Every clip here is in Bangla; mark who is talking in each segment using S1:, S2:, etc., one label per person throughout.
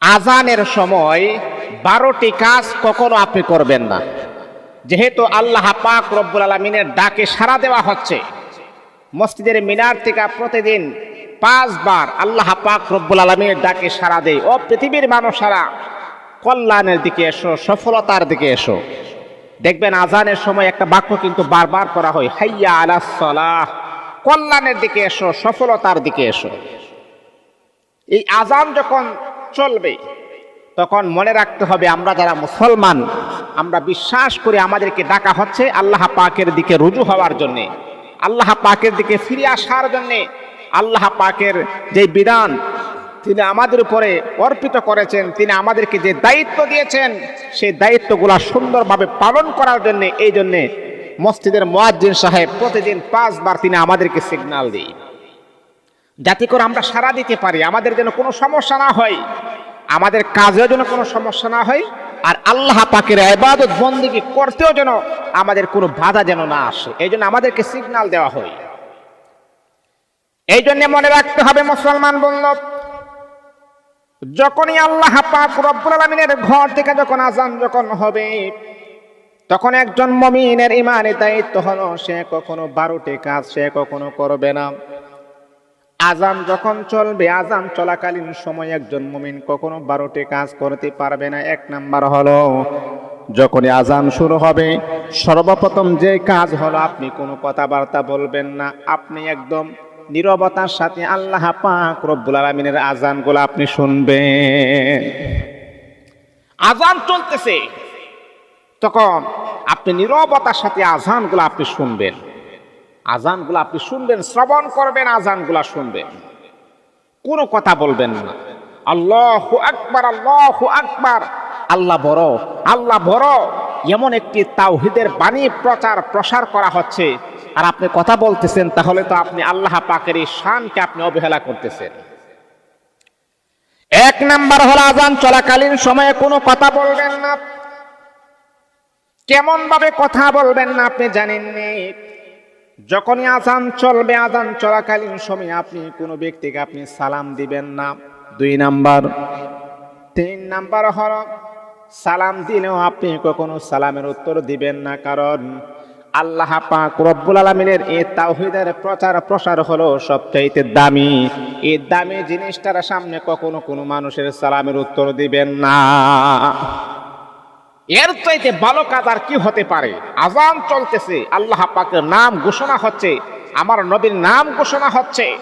S1: আজানের সময় বারোটি কাজ কখনো আপনি করবেন না। যেহেতু আল্লাহ পাক রব্বুল আলমিনের ডাকে সাড়া দেওয়া হচ্ছে। মসজিদের মিনার থেকে প্রতিদিন পাঁচবার আল্লাহ পাক রব্বুল আলমিনের ডাকে সাড়া দেয়। ও পৃথিবীর মানুষেরা, কল্যাণের দিকে এসো, সফলতার দিকে এসো। দেখবেন আজানের সময় একটা বাক্য কিন্তু বারবার করা হয়, হাইয়া আলা সলাহ। কল্যাণের দিকে এসো, সফলতার দিকে এসো। এই আজান যখন চলবে। তখন মনে রাখতে হবে আমরা যারা মুসলমান, আমরা বিশ্বাস করি আমাদেরকে ডাকা হচ্ছে আল্লাহ পাকের দিকে রুজু হওয়ার জন্যে। আল্লাহ পাকের দিকে ফিরে আসার জন্যে আল্লাহ পাকের যে বিধান, তিনি আমাদের উপরে অর্পিত করেছেন, তিনি আমাদেরকে যে দায়িত্ব দিয়েছেন, সেই দায়িত্বগুলো সুন্দরভাবে পালন করার জন্য, এই জন্যে মসজিদের মোয়াজ্জিন সাহেব প্রতিদিন পাঁচবার তিনি আমাদেরকে সিগন্যাল দিই যাতে করে আমরা সারা দিতে পারি, আমাদের যেন কোনো সমস্যা না হয়, আমাদের কাজেও যেন কোনো সমস্যা না হয়, আর আল্লাহ পাকের আবাদত বন্দিকে করতেও যেন আমাদের কোনো বাধা যেন না আসে। এই জন্য আমাদেরকে সিগন্যাল দেওয়া হয়। এই জন্য মনে রাখতে হবে মুসলমান বলল যখনই আল্লাহ পাক রব্বুল আলমিনের ঘর থেকে যখন আজান যখন হবে, তখন একজন মমিনের ইমানের দায়িত্ব হলো, সে কখনো বারোটি কাজ সে কখনো করবে না। আজান যখন চলবে, আজান চলাকালীন সময় একজন মুমিন কখনো বারোটি কাজ করতে পারবে না। এক নাম্বার হলো, যখনই আজান শুরু হবে, সর্বপ্রথম যে কাজ হলো, আপনি কোনো কথাবার্তা বলবেন না। আপনি একদম নীরবতার সাথে আল্লাহ পাক রব্বুল আলমিনের আজানগুলো আপনি শুনবেন। আজান চলতেছে, তখন আপনি নীরবতার সাথে আজানগুলো আপনি শুনবেন। আজানগুলো আপনি শুনবেন, শ্রবণ করবেন, আজানগুলা শুনবেন। কোনো কথা বলবেন না। আল্লাহ আকবার আল্লাহ আকবার। আল্লাহ বড় আল্লাহ বড়। এমন একটি তাওহিদের বাণী প্রচার, প্রসার করা হচ্ছে। আর আপনি কথা বলতেছেন, তাহলে তো আপনি আল্লাহ পাকের এই শানকে আপনি অবহেলা করতেছেন। এক নাম্বার হলো আজান চলাকালীন সময়ে কোনো কথা বলবেন না। কেমন ভাবে কথা বলবেন না আপনি জানেননি? যখনই আজান চলবে আজান চলাকালীন সময় আপনি কোনো ব্যক্তিকে আপনি সালাম দিবেন না। দুই নাম্বার। তিন নাম্বার হল, সালাম দিলেও আপনি কখনো সালামের উত্তর দিবেন না। কারণ আল্লাহ পাক রব্বুল আলমিনের এই তাওহিদের প্রচার প্রসার হলো সবচাইতে দামি। এই দামি জিনিসটার সামনে কখনো কোনো মানুষের সালামের উত্তর দিবেন না। এর চাইতে ভালো কাজ আর কি হতে পারে? আজান চলতেছে, আল্লাহ পাকের নাম ঘোষণা হচ্ছে, আমার নবীর নাম ঘোষণা হচ্ছে,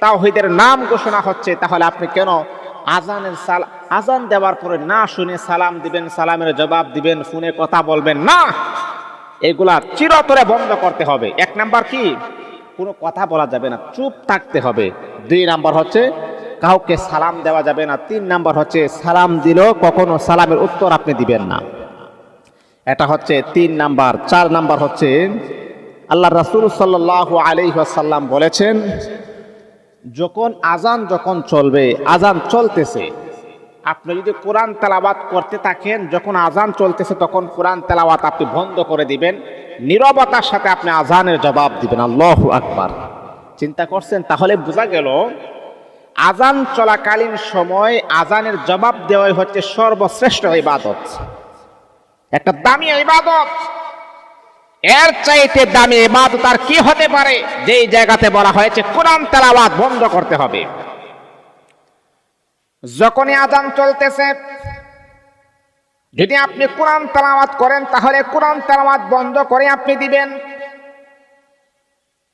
S1: তাওহিদের নাম ঘোষণা হচ্ছে, তাহলে আপনি কেন আজানের সাল আজান দেওয়ার পরে না শুনে সালাম দিবেন, সালামের জবাব দিবেন ফোনে কথা বলবেন? না! এগুলা চিরতরে বন্ধ করতে হবে। এক নাম্বার কি? কোনো কথা বলা যাবে না, চুপ থাকতে হবে। দুই নাম্বার হচ্ছে, কাউকে সালাম দেওয়া যাবে না। তিন নাম্বার হচ্ছে, সালাম দিলেও কখনো সালামের উত্তর আপনি দিবেন না। এটা হচ্ছে তিন নাম্বার, চার নাম্বার হচ্ছে আল্লাহ রাসুল সাল্লাহ আলিহাসাল্লাম বলেছেন, যখন আজান যখন চলবে আজান চলতেছে। আপনি যদি কোরআন তেলাওয়াত করতে থাকেন, যখন আজান চলতেছে তখন কোরআন তেলাওয়াত আপনি বন্ধ করে দিবেন। নীরবতার সাথে আপনি আজানের জবাব দিবেন। আল্লাহ আকবার। চিন্তা করছেন? তাহলে বোঝা গেল আজান চলাকালীন সময় আজানের জবাব দেওয়াই হচ্ছে সর্বশ্রেষ্ঠ ইবাদত। একটা দামি ইবাদত। এর চাইতে দামি ইবাদত আর কি হতে পারে? যেই জায়গাতে বলা হয়েছে, কোরআন তেলাওয়াত বন্ধ করতে হবে। যখনই আজান চলতেছে, যদি আপনি কোরআন তেলাওয়াত করেন, তাহলে কোরআন তেলাওয়াত বন্ধ করে আপনি দিবেন।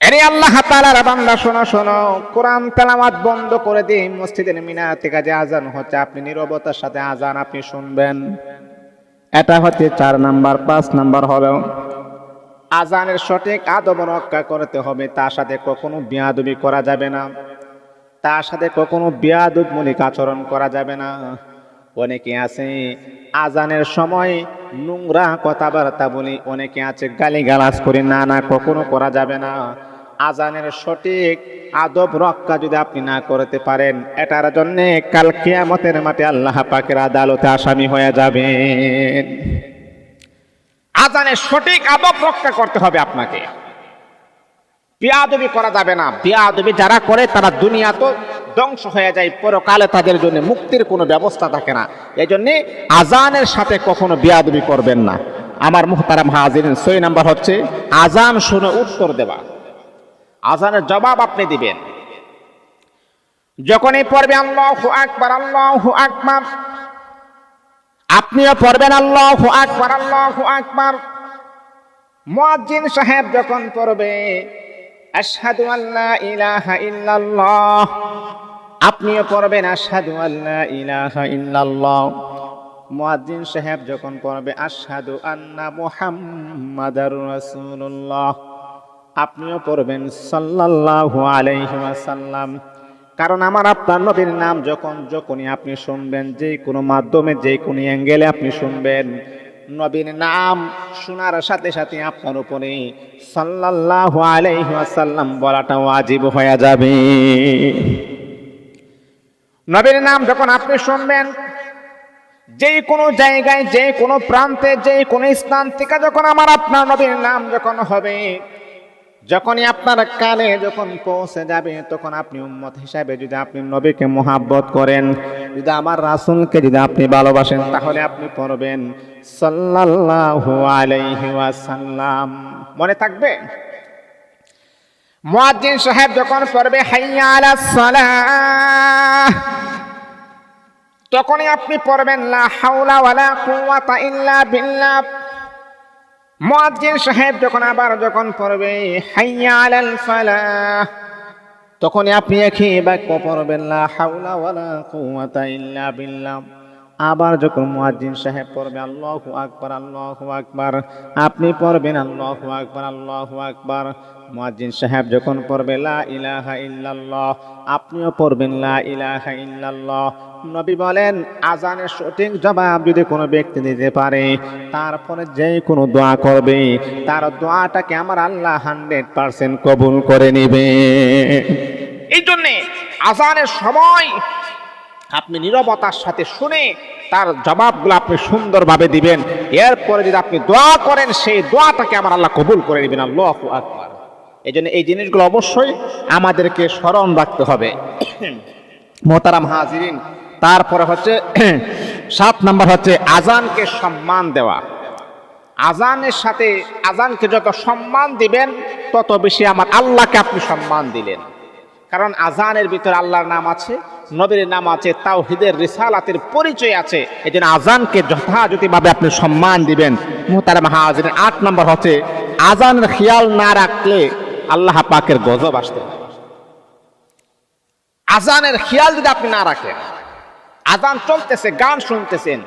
S1: আরে আল্লাহ তাআলার বান্দা, শোনো শোনো, কোরআন তেলাওয়াত বন্ধ করে দিন। মসজিদের মিনার থেকে যে আজান হচ্ছে, আপনি নীরবতার সাথে আজান আপনি শুনবেন। এটা হচ্ছে চার নাম্বার, পাঁচ নাম্বার হলো আজানের সঠিক আদব রক্ষা করতে হবে, তার সাথে কখনো বিয়াদবি করা যাবে না। তার সাথে কখনো বিয়াদবমূলিক আচরণ করা যাবে না। অনেকে আছে, আজানের সময় নোংরা কথাবার্তা বলি, অনেকে আছে গালি গালাজ করি, না না, কখনো করা যাবে না। আজানের সঠিক আদব রক্ষা যদি আপনি না করতে পারেন, এটার জন্য কাল কেয়ামতের মাঠে আল্লাহ পাকের আদালতে আসামি হয়ে যাবেন। আজানের সঠিক আদব রক্ষা করতে হবে আপনাকে। বিয়াদবি করা যাবে না। বিয়াদবি যারা করে, তারা দুনিয়া তো ধ্বংস হয়ে যায়। পরকালে তাদের জন্য মুক্তির কোনো ব্যবস্থা থাকে না। এই জন্যে আজানের সাথে কখনো বিয়াদবি করবেন না। আমার মুহতারাম হাজির সই নাম্বার হচ্ছে, আজান শুনে উত্তর দেওয়া। আজানের জবাব আপনি দিবেন। যখনই পড়বে আল্লাহ আকবার আল্লাহ আকবার। আপনিও পড়বেন আল্লাহ আকবার আল্লাহ আকবার। মুয়াজ্জিন সাহেব যখন পড়বে, আশহাদু আল্লা ইলাহা ইল্লাল্লাহ। আপনিও পড়বেন আশহাদু আল্লা ইলাহা ইল্লাল্লাহ। মুয়াজ্জিন সাহেব যখন পড়বে, আশহাদু আন্না মুহাম্মাদার রাসূলুল্লাহ। আপনিও পড়বেন সাল্লাল্লাহু আলাইহি ওয়াসাল্লাম। কারণ আমার আপনার নবীর নাম যখন যখনই আপনি শুনবেন, যে কোনো মাধ্যমে, যে কোনো অ্যাঙ্গেলে আপনি শুনবেন, নবীর নাম শোনার সাথে সাথে আপনার উপরে সাল্লাল্লাহু আলাইহি ওয়াসাল্লাম বলাটা ওয়াজিব হয়ে যাবে। নবীর নাম যখন আপনি শুনবেন, যে কোনো জায়গায়, যে কোনো প্রান্তে, যে কোনো স্থান থেকে যখন আমার আপনার নবীর নাম যখন হবে যখনই আপনার কানে যখন পৌঁছে যাবে, তখন আপনি উম্মত হিসাবে যদি আপনি নবীকে মোহাব্বত করেন, যদি আমার রাসূলকে যদি আপনি ভালোবাসেন, তাহলে আপনি পড়বেন সাল্লাল্লাহু আলাইহি ওয়াসাল্লাম। মনে থাকবে? মুয়াজ্জিন সাহেব যখন পড়বে, হাইয়া আলাস সালাহ, তখনই আপনি পড়বেন, লা হাওলা ওয়ালা কুওয়াতা ইল্লা বিল্লাহ। মুয়াজ্জিন সাহেব যখন আবার যখন পড়বে, হাইয়া আলাল ফালাহ তখন আপনি একই বাক্য পড়বেন, লা হাওলা ওয়ালা কুওয়াতা ইল্লা বিল্লাহ। আবার যখন মুয়াজ্জিন সাহেব পড়বে, আল্লাহু আকবার আল্লাহু আকবার, আপনি পড়বেন, আল্লাহু আকবার আল্লাহু আকবার। মুয়াজ্জিন সাহেব যখন পড়বে, লা ইলাহা ইল্লাল্লাহ, আপনিও পড়বেন, লা ইলাহা ইল্লাল্লাহ। নবী বলেন আজানের সঠিক জবাব যদি কোনো ব্যক্তি দিতে পারে, তারপরে যে কোনো দোয়া করবে, তার দোয়াটাকে আমার আল্লাহ হান্ড্রেড পার্সেন্ট কবুল করে নিবে। এই জন্যে আজানের সময় আপনি নীরবতার সাথে শুনে তার জবাবগুলো আপনি সুন্দরভাবে দিবেন। এরপরে যদি আপনি দোয়া করেন, সেই দোয়াটাকে আমার আল্লাহ কবুল করে নেবেন। আল্লাহ আকবার। এই জন্য এই জিনিসগুলো অবশ্যই আমাদেরকে স্মরণ রাখতে হবে। মোহতারাম হাজিরিন, তারপরে হচ্ছে সাত নাম্বার হচ্ছে আজানকে সম্মান দেওয়া। আজানের সাথে আজানকে যত সম্মান দিবেন, তত বেশি আমার আল্লাহকে আপনি সম্মান দিলেন। কারণ আজানের ভিতরে আল্লাহর নাম আছে। নবীর নাম আছে তাওহিদের রিসালাতের পরিচয় আছে। এই জন্য আজানকে যথাযথভাবে আপনি সম্মান দিবেন। মোহতারাম হাজিরিন, আট নম্বর হচ্ছে আজানের খেয়াল না রাখলে আল্লাহ পাকের গজব আসতে আজানের খেয়াল যদি আপনি না রাখেন আজান চলতেছে, গান শুনতেছেন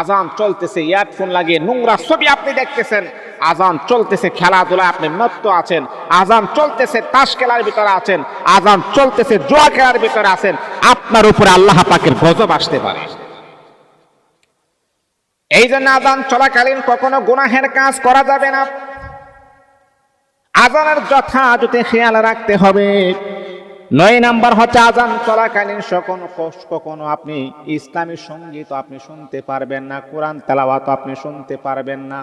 S1: আজান চলতেছে, ইয়ারফোন লাগিয়ে নোংরা ছবি আপনি দেখতেছেন আজান চলতেছে খেলাধুলা আপনি মত্ত আছেন। আজান চলতেছে, তাস খেলার ভিতরে আছেন। আজান চলতেছে, জোয়া খেলার ভিতরে আছেন। আপনার উপরে আল্লাহ পাকের গজব আসতে পারে। এই জন্য আজান চলাকালীন কখনো গুনাহের কাজ করা যাবে না। আজানের যথাযথ খেয়াল রাখতে হবে। নয় নাম্বার হচ্ছে আজান চলাকালীন সকল কখনো আপনি ইসলামী সংগীত আপনি শুনতে পারবেন না, কোরআন তেলাওয়াত আপনি শুনতে পারবেন না।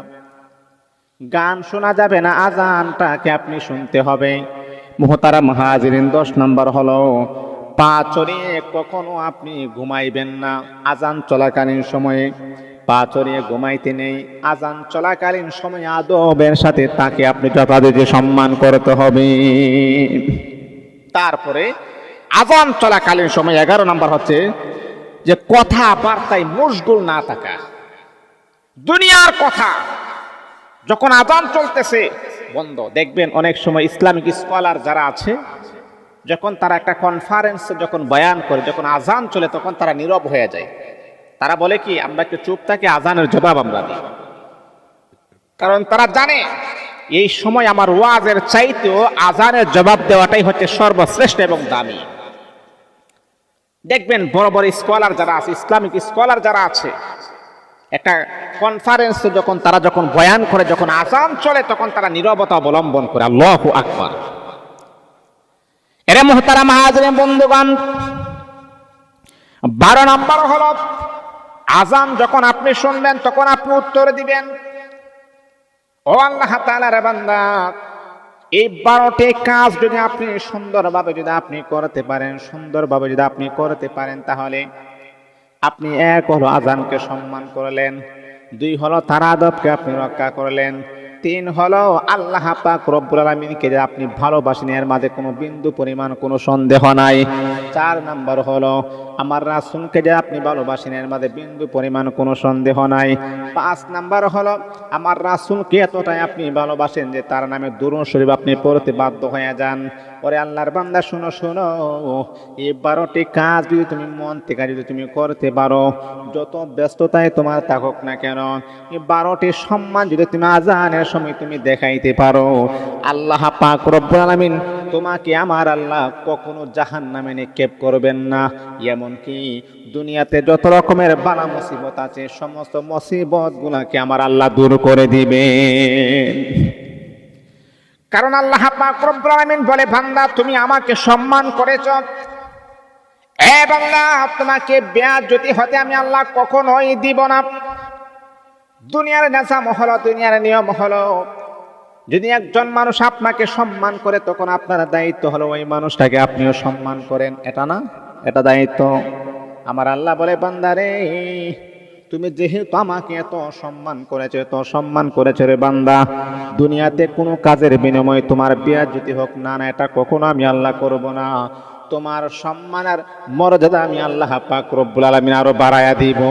S1: গান শোনা যাবে না, আজানটাকে আপনি শুনতে হবে। মোহতারা মহাজিরিন, দশ নম্বর হলো, পা চড়িয়ে কখনো আপনি ঘুমাইবেন না। আজান চলাকালীন সময়ে পা চড়িয়ে ঘুমাইতে নেই। আজান চলাকালীন সময়ে আদবের সাথে তাকে আপনি যথাযথ সম্মান করতে হবে। তারপরে আজান চলাকালীন সময় এগারো নম্বর হচ্ছে যে কথা বার্তায় মশগুল না থাকা। দুনিয়ার কথা যখন আজান চলতেছে, বন্ধ, দেখবেন অনেক সময় ইসলামিক স্কলার যারা আছে, যখন তারা একটা কনফারেন্সে যখন বয়ান করে, যখন আজান চলে, তখন তারা নীরব হয়ে যায়। তারা বলে কি, আমরা একটু চুপ থাকি, আজানের জবাব আমরা দিই। কারণ তারা জানে, এই সময় আমার ওয়াজের চাইতেও আজানের জবাব দেওয়াটাই হচ্ছে সর্বশ্রেষ্ঠ এবং দামি। দেখবেন বড় বড় স্কলার যারা আছে, ইসলামিক স্কলার যারা আছে একটা কনফারেন্স যখন তারা যখন বয়ান করে, যখন আজান চলে, তখন তারা নীরবতা অবলম্বন করে। আল্লাহ আকবার। এরে মোহতারা মাহাজরে বন্ধুগান বারো নম্বর হল, আজান যখন আপনি শুনবেন, তখন আপনি উত্তর দিবেন। ও আল্লাহ তাআলার বান্দা, এই বারোটি কাজ যদি আপনি সুন্দরভাবে যদি আপনি করতে পারেন, সুন্দরভাবে যদি আপনি করতে পারেন, তাহলে আপনি এক হলো আজানকে সম্মান করলেন, দুই হলো তার আদবকে আপনি রক্ষা করলেন, তিন হলো আল্লাহ পাক রব্বুল আলমিনকে যে আপনি ভালোবাসেন, এর মাঝে কোনো বিন্দু পরিমাণ কোনো সন্দেহ নাই। চার নাম্বার হলো, আমার রাসুলকে যে আপনি ভালোবাসেন, এর মাঝে বিন্দু পরিমাণ কোনো সন্দেহ নাই। পাঁচ নাম্বার হলো, আমার রাসুলকে এতটাই আপনি ভালোবাসেন যে তার নামে দুরুন শরীফ আপনি পড়তে বাধ্য হয়ে যান। ওরে আল্লাহর বান্দা, শুনো শুনো, এই বারোটি কাজ যদি তুমি মন থেকে যদি তুমি করতে পারো, যত ব্যস্ততায় তোমার থাকুক না কেন, এই বারোটি সম্মান যদি তুমি আজানের সময় তুমি দেখাইতে পারো, আল্লাহ পাক রব্বুল আলামিন তোমাকে আমার আল্লাহ কখনো জাহান নামে নিক্ষেপ করবেন না। এমনকি দুনিয়াতে যত রকমের বালা মুসিবত আছে, সমস্ত মুসিবত গুলাকে আমার আল্লাহ দূর করে দিবেন। কারণ আল্লাহ পাক রব্বুল আলামিন বলে, বান্দা, তুমি আমাকে সম্মান করেছ। এ বান্দা, তোমাকে ব্যাজ যদি হতে আমি আল্লাহ কখনোই দিব না। দুনিয়ার নেশা মহল, দুনিয়ার নিয়ম হলো যদি একজন মানুষ আপনাকে সম্মান করে, তখন আপনার দায়িত্ব হলো ওই মানুষটাকে আপনিও সম্মান করেন। এটা না? এটা দায়িত্ব। আমার আল্লাহ বলে বান্দারে তুমি যেহেতু আমাকে এত সম্মান করেছ, এত সম্মান করেছ রে বান্দা, দুনিয়াতে কোনো কাজের বিনিময়ে তোমার বিয়া যদি হোক না না, এটা কখনো আমি আল্লাহ করব না। তোমার সম্মান আর মর্যাদা আমি আল্লাহ পাক রব্বুল আলমিন আরও বাড়ায়া দিব।